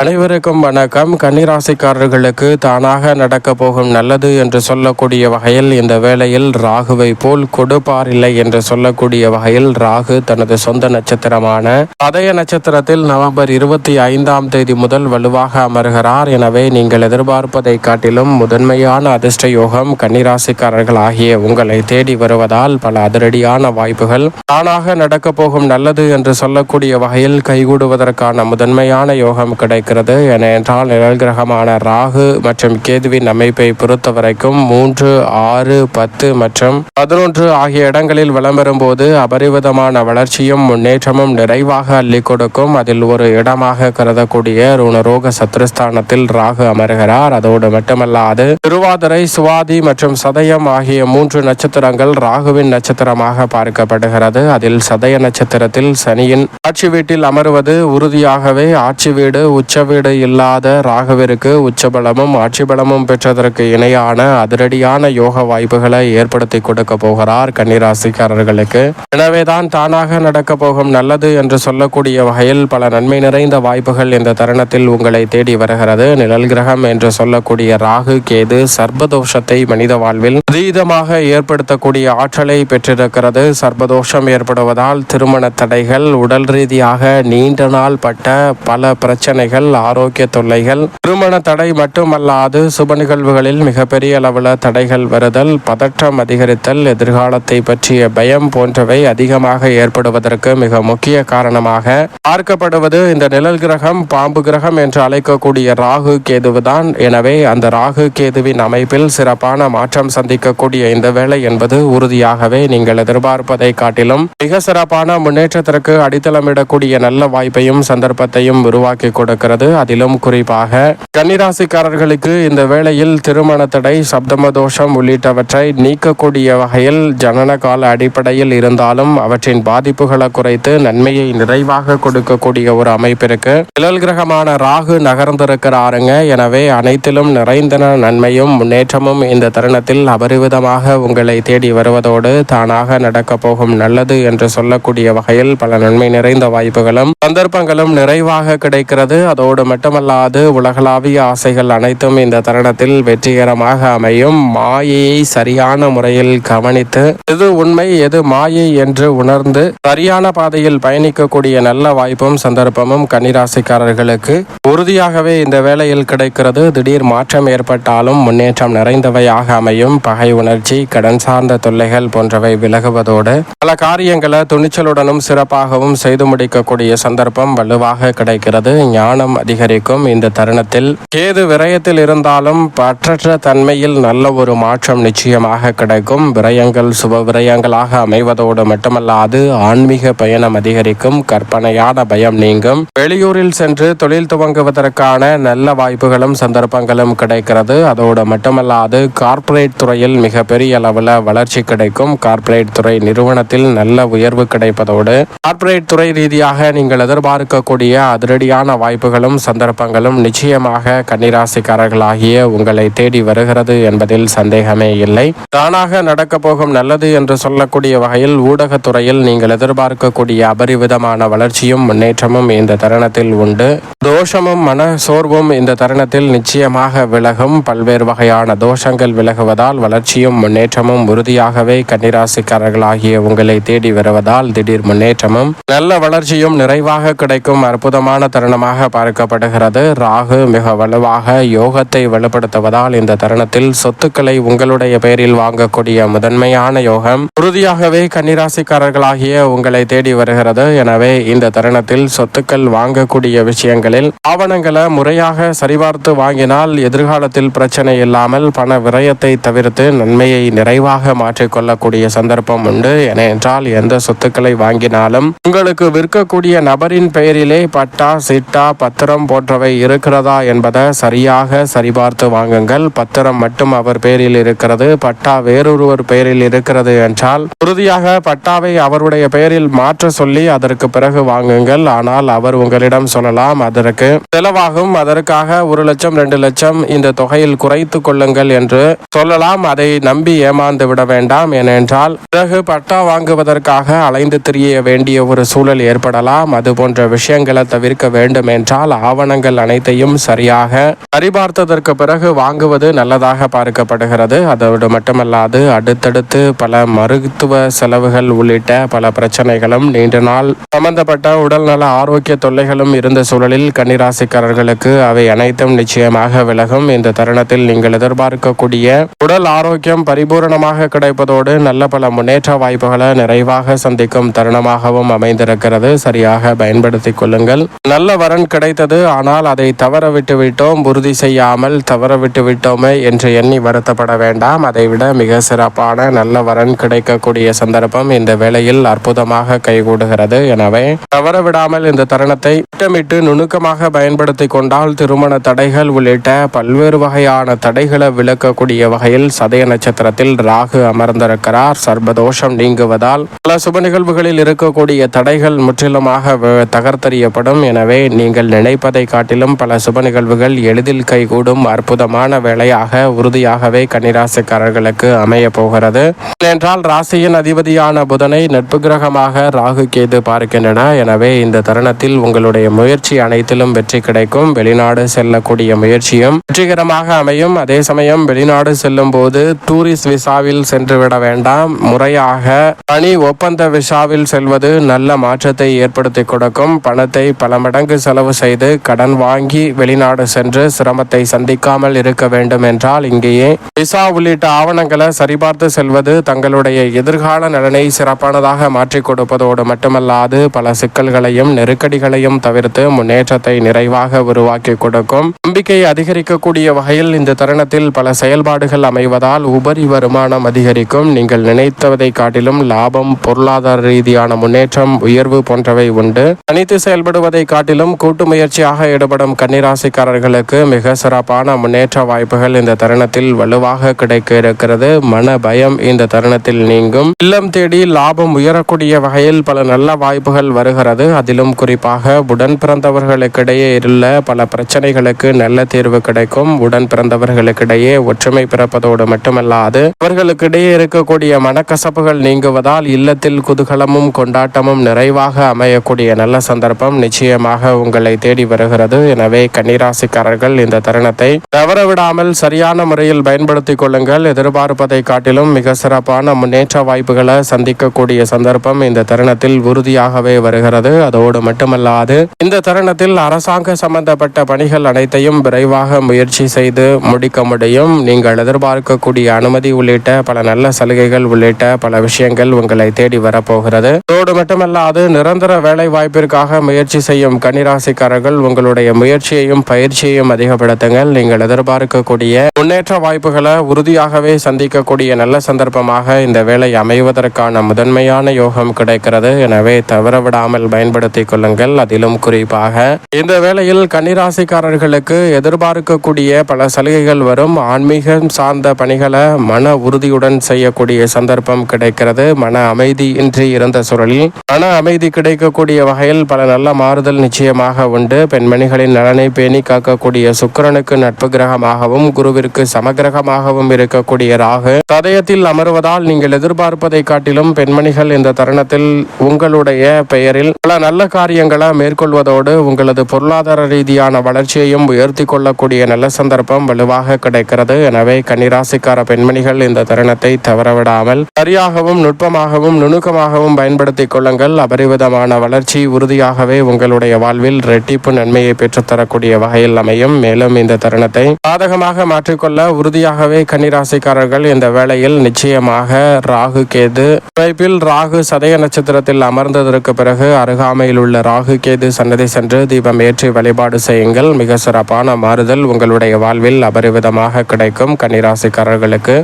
அனைவருக்கும் வணக்கம். கன்னிராசிக்காரர்களுக்கு தானாக நடக்க போகும் நல்லது என்று சொல்லக்கூடிய வகையில் இந்த வேளையில் ராகுவை போல் கொடுப்பார் இல்லை என்று சொல்லக்கூடிய வகையில் ராகு தனது சொந்த நட்சத்திரமான அதய நட்சத்திரத்தில் நவம்பர் இருபத்தி ஐந்தாம் தேதி முதல் வலுவாக அமர்கிறார். எனவே நீங்கள் எதிர்பார்ப்பதை காட்டிலும் முதன்மையான அதிர்ஷ்ட யோகம் கன்னிராசிக்காரர்கள் ஆகிய உங்களை தேடி வருவதால் பல அதிரடியான வாய்ப்புகள் தானாக நடக்க போகும் நல்லது என்று சொல்லக்கூடிய வகையில் கைகூடுவதற்கான முதன்மையான யோகம் கிடைக்கும். இருக்கிறது. ஏனென்றால் நிழல் கிரகமான ராகு மற்றும் கேதுவின் அமைப்பை பொறுத்தவரைக்கும் மூன்று ஆறு பத்து மற்றும் பதினொன்று ஆகிய இடங்களில் வலம் வரும்போது அபரிவிதமான வளர்ச்சியும் முன்னேற்றமும் நிறைவாக அள்ளி கொடுக்கும். அதில் ஒரு இடமாக கருதக்கூடிய ருணரோக சத்ருஸ்தானத்தில் ராகு அமர்கிறார். அதோடு மட்டுமல்லாது திருவாதிரை சுவாதி மற்றும் சதயம் ஆகிய மூன்று நட்சத்திரங்கள் ராகுவின் நட்சத்திரமாக பார்க்கப்படுகிறது. அதில் சதய நட்சத்திரத்தில் சனியின் ஆட்சி வீட்டில் அமர்வது உறுதியாகவே. ஆட்சி வீடு உச்ச வீடு இல்லாத ராகவிற்கு உச்சபலமும் ஆட்சி பலமும் பெற்றதற்கு இணையான அதிரடியான யோக வாய்ப்புகளை ஏற்படுத்தி கொடுக்க போகிறார் கன்னிராசிக்காரர்களுக்கு. எனவேதான் தானாக நடக்க போகும் நல்லது என்று சொல்லக்கூடிய வகையில் பல நன்மை நிறைந்த வாய்ப்புகள் இந்த தருணத்தில் உங்களை தேடி வருகிறது. நிழல் கிரகம் என்று சொல்லக்கூடிய ராகு கேது சர்பதோஷத்தை மனித வாழ்வில் அதீதமாக ஏற்படுத்தக்கூடிய ஆற்றலை பெற்றிருக்கிறது. சர்பதோஷம் ஏற்படுவதால் திருமண தடைகள் உடல் ரீதியாக நீண்ட நாள் பட்ட பல பிரச்சனைகள் ஆரோக்கிய தொல்லைகள் திருமண தடை மட்டுமல்லாது சுப நிகழ்வுகளில் மிகப்பெரிய அளவில் தடைகள் வருதல் பதற்றம் அதிகரித்தல் எதிர்காலத்தை பற்றிய பயம் போன்றவை அதிகமாக ஏற்படுவதற்கு மிக முக்கிய காரணமாக பார்க்கப்படுவது இந்த நிழல் கிரகம் பாம்பு கிரகம் என்று அழைக்கக்கூடிய ராகு கேதுவுதான். எனவே அந்த ராகு கேதுவின் அமைப்பில் சிறப்பான மாற்றம் சந்திக்கக்கூடிய இந்த வேலை என்பது உறுதியாகவே நீங்கள் எதிர்பார்ப்பதை காட்டிலும் மிக சிறப்பான முன்னேற்றத்திற்கு அடித்தளமிடக்கூடிய நல்ல வாய்ப்பையும் சந்தர்ப்பத்தையும் உருவாக்கி கொடுக்கிறது. அதிலும் குறிப்பாக கன்னிராசிக்காரர்களுக்கு இந்த வேளையில் திருமண தடை சப்தம தோஷம் உள்ளிட்டவற்றை நீக்கக்கூடிய வகையில் ஜனன கால அடிப்படையில் இருந்தாலும் அவற்றின் பாதிப்புகளை குறைத்து நன்மையை நிறைவாக கொடுக்கக்கூடிய ஒரு அமைப்பிற்கு நிழல் கிரகமான ராகு நகர்ந்திருக்கிறாருங்க. எனவே அனைத்திலும் நிறைந்த நன்மையும் முன்னேற்றமும் இந்த தருணத்தில் அபரிவிதமாக உங்களை தேடி வருவதோடு தானாக நடக்க போகும் நல்லது என்று சொல்லக்கூடிய வகையில் பல நன்மை நிறைந்த வாய்ப்புகளும் சந்தர்ப்பங்களும் நிறைவாக கிடைக்கிறது. அதோடு மட்டுமல்லாது உலகளாவிய ஆசைகள் அனைத்தும் இந்த தருணத்தில் வெற்றிகரமாக அமையும். மாயையை சரியான முறையில் கவனித்து எது உண்மை எது மாயை என்று உணர்ந்து சரியான பாதையில் பயணிக்கக்கூடிய நல்ல வாய்ப்பும் சந்தர்ப்பமும் கன்னிராசிக்காரர்களுக்கு. உறுதியாகவே இந்த வேளையில் கிடைக்கிறது திடீர் மாற்றம் ஏற்பட்டாலும் முன்னேற்றம் நிறைந்தவையாக அமையும். பகை உணர்ச்சி கடன் சார்ந்த தொல்லைகள் போன்றவை விலகுவதோடு பல காரியங்களை துணிச்சலுடனும் சிறப்பாகவும் செய்து முடிக்கக்கூடிய சந்தர்ப்பம் வலுவாக கிடைக்கிறது. ஞானம் அதிகரிக்கும் இந்த தருணத்தில் கேது விரயத்தில் இருந்தாலும் பற்றற்ற தன்மையில் நல்ல ஒரு மாற்றம் நிச்சயமாக கிடைக்கும். விரயங்கள் சுப விரயங்களாக அமைவதோடு மட்டுமல்லாது ஆன்மீக பயணம் அதிகரிக்கும். கற்பனையான பயம் நீங்கும். வெளியூரில் சென்று தொழில் துவங்குவதற்கான நல்ல வாய்ப்புகளும் சந்தர்ப்பங்களும் கிடைக்கிறது. அதோடு மட்டுமல்லாது கார்ப்பரேட் துறையில் மிகப்பெரிய அளவில் வளர்ச்சி கிடைக்கும். கார்ப்பரேட் துறை நிறுவனத்தில் நல்ல உயர்வு கிடைப்பதோடு கார்ப்பரேட் துறை ரீதியாக நீங்கள் எதிர்பார்க்கக்கூடிய அதிரடியான வாய்ப்புகள் வாய்ப்புகளும் சந்தர்ப்பங்களும் நிச்சயமாக கன்னிராசிக்காரர்களாகிய உங்களை தேடி வருகிறது என்பதில் சந்தேகமே இல்லை. தானாக நடக்க போகும் நல்லது என்று சொல்லக்கூடிய வகையில் ஊடகத்துறையில் நீங்கள் எதிர்பார்க்கக்கூடிய அபரிவிதமான வளர்ச்சியும் முன்னேற்றமும் இந்த தருணத்தில் உண்டு. தோஷமும் மன சோர்வும் இந்த தருணத்தில் நிச்சயமாக விலகும். பல்வேறு வகையான தோஷங்கள் விலகுவதால் வளர்ச்சியும் முன்னேற்றமும் உறுதியாகவே கன்னிராசிக்காரர்களாகிய உங்களை தேடி வருவதால் திடீர் முன்னேற்றமும் நல்ல வளர்ச்சியும் நிறைவாக கிடைக்கும். அற்புதமான தருணமாக பார்க்க பார்க்கப்படுகிறது ராகு மிக வலுவாக யோகத்தை வலுப்படுத்துவதால் இந்த தருணத்தில் சொத்துக்களை உங்களுடைய பெயரில் வாங்கக்கூடிய முதன்மையான யோகம். உறுதியாகவே கன்னிராசிக்காரர்களாகிய உங்களை தேடி வருகிறது. எனவே இந்த தருணத்தில் சொத்துக்கள் வாங்கக்கூடிய விஷயங்களில் ஆவணங்களை முறையாக சரிபார்த்து வாங்கினால் எதிர்காலத்தில் பிரச்சனை இல்லாமல் பண விரயத்தை தவிர்த்து நன்மையை நிறைவாக மாற்றிக்கொள்ளக்கூடிய சந்தர்ப்பம் உண்டு. ஏனென்றால் எந்த சொத்துக்களை வாங்கினாலும் உங்களுக்கு விற்கக்கூடிய நபரின் பெயரிலே பட்டா சிட்டா பத்திரம் போன்றவை இருக்கிறதா என்பதை சரியாக சரிபார்த்து வாங்குங்கள். பத்திரம் மட்டும் அவர் பெயரில் இருக்கிறது. பட்டா வேறொருவர் பெயரில் இருக்கிறது என்றால் உறுதியாக பட்டாவை அவருடைய பெயரில் மாற்ற சொல்லி அதற்கு பிறகு வாங்குங்கள். ஆனால் அவர் உங்களிடம் சொல்லலாம் அதற்கு செலவாகும். அதற்காக ஒரு லட்சம் ரெண்டு லட்சம் இந்த தொகையில் குறைத்து கொள்ளுங்கள் என்று சொல்லலாம். அதை நம்பி ஏமாந்து விட வேண்டாம். ஏனென்றால் பிறகு பட்டா வாங்குவதற்காக அலைந்து திரிய வேண்டிய ஒரு சூழல் ஏற்படலாம். அது போன்ற விஷயங்களை தவிர்க்க வேண்டும் என்றால் இருந்தால் ஆவணங்கள் அனைத்தையும் சரியாக சரிபார்த்ததற்கு பிறகு வாங்குவது நல்லதாக பார்க்கப்படுகிறது. அதோடு மட்டுமல்லாது அடுத்தடுத்து பல மருத்துவ செலவுகள் உள்ளிட்ட பல பிரச்சனைகளும் நீண்ட நாள் சம்பந்தப்பட்ட உடல்நல ஆரோக்கிய தொல்லைகளும் இருந்த சூழலில் கன்னிராசிக்காரர்களுக்கு அவை அனைத்தும் நிச்சயமாக விலகும். இந்த தருணத்தில் நீங்கள் எதிர்பார்க்கக்கூடிய உடல் ஆரோக்கியம் பரிபூரணமாக கிடைப்பதோடு நல்ல பல முன்னேற்ற வாய்ப்புகளை நிறைவாக சந்திக்கும் தருணமாகவும் அமைந்திருக்கிறது. சரியாக பயன்படுத்திக் கொள்ளுங்கள். நல்ல வரன் கிடைத்த கிடைத்தது. ஆனால் அதை தவற விட்டு விட்டோம். உறுதி செய்யாமல் தவற விட்டு விட்டோமே என்று எண்ணி வருத்தப்பட வேண்டாம். அதைவிட மிக சிறப்பான நல்ல வரன் கிடைக்கக்கூடிய சந்தர்ப்பம் இந்த வேளையில் அற்புதமாக கைகூடுகிறது எனவே தவற விடாமல் இந்த தருணத்தை திட்டமிட்டு நுணுக்கமாக பயன்படுத்தி கொண்டால் திருமண தடைகள் உள்ளிட்ட பல்வேறு வகையான தடைகளை விளக்கக்கூடிய வகையில் சதய நட்சத்திரத்தில் ராகு அமர்ந்திருக்கிறார். சர்பதோஷம் நீங்குவதால் பல சுப நிகழ்வுகளில் இருக்கக்கூடிய தடைகள் முற்றிலுமாக தகர்த்தறியப்படும். எனவே நீங்கள் நினை நினைப்பதை காட்டிலும் பல சுப நிகழ்வுகள் எளிதில் கைகூடும் அற்புதமான வேலையாக உறுதியாகவே கன்னிராசிக்காரர்களுக்கு அமைய போகிறது. என்றால் ராசியின் அதிபதியான புதனை நட்பு கிரகமாக ராகு கேது பார்க்கின்றன. எனவே இந்த தருணத்தில் உங்களுடைய முயற்சி அனைத்திலும் வெற்றி கிடைக்கும். வெளிநாடு செல்லக்கூடிய முயற்சியும் வெற்றிகரமாக அமையும். அதே சமயம் வெளிநாடு செல்லும் போது டூரிஸ்ட் விசாவில் சென்றுவிட வேண்டாம். முறையாக பணி ஒப்பந்த விசாவில் செல்வது நல்ல மாற்றத்தை ஏற்படுத்தி கொடுக்கும். பணத்தை பல மடங்கு செலவு செய்து கடன் வாங்கி வெளிநாடு சென்று சிரமத்தை சந்திக்காமல் இருக்க வேண்டும் என்றால் இங்கேயே விசா உள்ளிட்ட ஆவணங்களை சரிபார்த்து செல்வது தங்களுடைய எதிர்கால நலனை சிறப்பானதாக மாற்றிக் கொடுப்பதோடு மட்டுமல்லாது பல சிக்கல்களையும் நெருக்கடிகளையும் தவிர்த்து முன்னேற்றத்தை நிறைவாக உருவாக்கி கொடுக்கும். நம்பிக்கை அதிகரிக்கக்கூடிய வகையில் இந்த தருணத்தில் பல செயல்பாடுகள் அமைவதால் உபரி வருமானம் அதிகரிக்கும். நீங்கள் நினைத்ததை காட்டிலும் லாபம் பொருளாதார ரீதியான முன்னேற்றம் உயர்வு போன்றவை உண்டு. தனித்து செயல்படுவதை காட்டிலும் கூட்டு முயற்சியாக ஈடுபடும் கன்னிராசிக்காரர்களுக்கு மிக சிறப்பான முன்னேற்ற வாய்ப்புகள் இந்த தருணத்தில் வலுவாக கிடைக்க இருக்கிறது. மன பயம் இந்த தருணத்தில் நீங்கும். இல்லம் தேடி லாபம் உயரக்கூடிய வகையில் பல நல்ல வாய்ப்புகள் வருகிறது. அதிலும் குறிப்பாக உடன் பிறந்தவர்களுக்கிடையே உள்ள பல பிரச்சனைகளுக்கு நல்ல தீர்வு கிடைக்கும். உடன் பிறந்தவர்களுக்கிடையே ஒற்றுமை பிறப்பதோடு மட்டுமல்லாது அவர்களுக்கிடையே இருக்கக்கூடிய மனக்கசப்புகள் நீங்குவதால் இல்லத்தில் குதூகலமும் கொண்டாட்டமும் நிறைவாக அமையக்கூடிய நல்ல சந்தர்ப்பம் நிச்சயமாக உங்களை தேடி வருகிறது. எனவே கன்னிராசிக்காரர்கள் இந்த தருணத்தை தவறவிடாமல் சரியான முறையில் பயன்படுத்திக் கொள்ளுங்கள். எதிர்பார்ப்பதை காட்டிலும் மிக சிறப்பான முன்னேற்ற வாய்ப்புகளை சந்திக்கக்கூடிய சந்தர்ப்பம் இந்த தருணத்தில் உறுதியாகவே வருகிறது. அதோடு மட்டுமல்லாது இந்த தருணத்தில் அரசாங்க சம்பந்தப்பட்ட பணிகள் அனைத்தையும் விரைவாக முயற்சி செய்து முடிக்க முடியும். நீங்கள் எதிர்பார்க்கக்கூடிய அனுமதி உள்ளிட்ட பல நல்ல சலுகைகள் உள்ளிட்ட பல விஷயங்கள் உங்களை தேடி வரப்போகிறது. அதோடு மட்டுமல்லாது நிரந்தர வேலை வாய்ப்பிற்காக முயற்சி செய்யும் கன்னிராசிக்காரர்கள் உங்களுடைய முயற்சியையும் பயிற்சியையும் அதிகப்படுத்துங்கள். நீங்கள் எதிர்பார்க்கக்கூடிய முன்னேற்ற வாய்ப்புகளை உறுதியாகவே சந்திக்கக்கூடிய நல்ல சந்தர்ப்பமாக இந்த வேலை அமைவதற்கான முதன்மையான யோகம் கிடைக்கிறது. எனவே தவறவிடாமல் பயன்படுத்திக் கொள்ளுங்கள். அதிலும் குறிப்பாக இந்த வேளையில் கன்னிராசிக்காரர்களுக்கு எதிர்பார்க்கக்கூடிய பல சலுகைகள் வரும். ஆன்மீகம் சார்ந்த பணிகளை மன உறுதியுடன் செய்யக்கூடிய சந்தர்ப்பம் கிடைக்கிறது. மன அமைதியின்றி இருந்த சூழலில் மன அமைதி கிடைக்கக்கூடிய வகையில் பல நல்ல மாறுதல் நிச்சயமாக உண்டு. கொண்டு பெண்மணிகளின் நலனை பேணி காக்கக்கூடிய சுக்கரனுக்கு நட்பு கிரகமாகவும் குருவிற்கு சமகிரகமாகவும் இருக்கக்கூடிய ராகு. ததயத்தில் அமர்வதால் நீங்கள் எதிர்பார்ப்பதை காட்டிலும் பெண்மணிகள் இந்த தருணத்தில் உங்களுடைய பெயரில் பல நல்ல காரியங்களை மேற்கொள்வதோடு உங்களது பொருளாதார ரீதியான வளர்ச்சியையும் உயர்த்தி கொள்ளக்கூடிய நல்ல சந்தர்ப்பம் வலுவாக கிடைக்கிறது. எனவே கன்னிராசிக்கார பெண்மணிகள் இந்த தருணத்தை தவறவிடாமல் சரியாகவும் நுட்பமாகவும் நுணுக்கமாகவும் பயன்படுத்திக் கொள்ளுங்கள். அபரிவிதமான வளர்ச்சி உறுதியாகவே உங்களுடைய வாழ்வில் ரெட்டி ரெட்டிப்பு நன்மையை பெற்றுத்தரக்கூடிய வகையில் அமையும். மேலும் இந்த தருணத்தை பாதகமாக மாற்றிக்கொள்ள உறுதியாகவே கன்னிராசிக்காரர்கள் இந்த வேளையில் நிச்சயமாக ராகு கேது வாய்ப்பில் ராகு சதய நட்சத்திரத்தில் அமர்ந்ததற்கு பிறகு அருகாமையில் உள்ள ராகு கேது சன்னதி சென்று தீபம் ஏற்றி வழிபாடு செய்யுங்கள். மிக சிறப்பான மாறுதல் உங்களுடைய வாழ்வில் அபரிவிதமாக கிடைக்கும். கன்னிராசிக்காரர்களுக்கு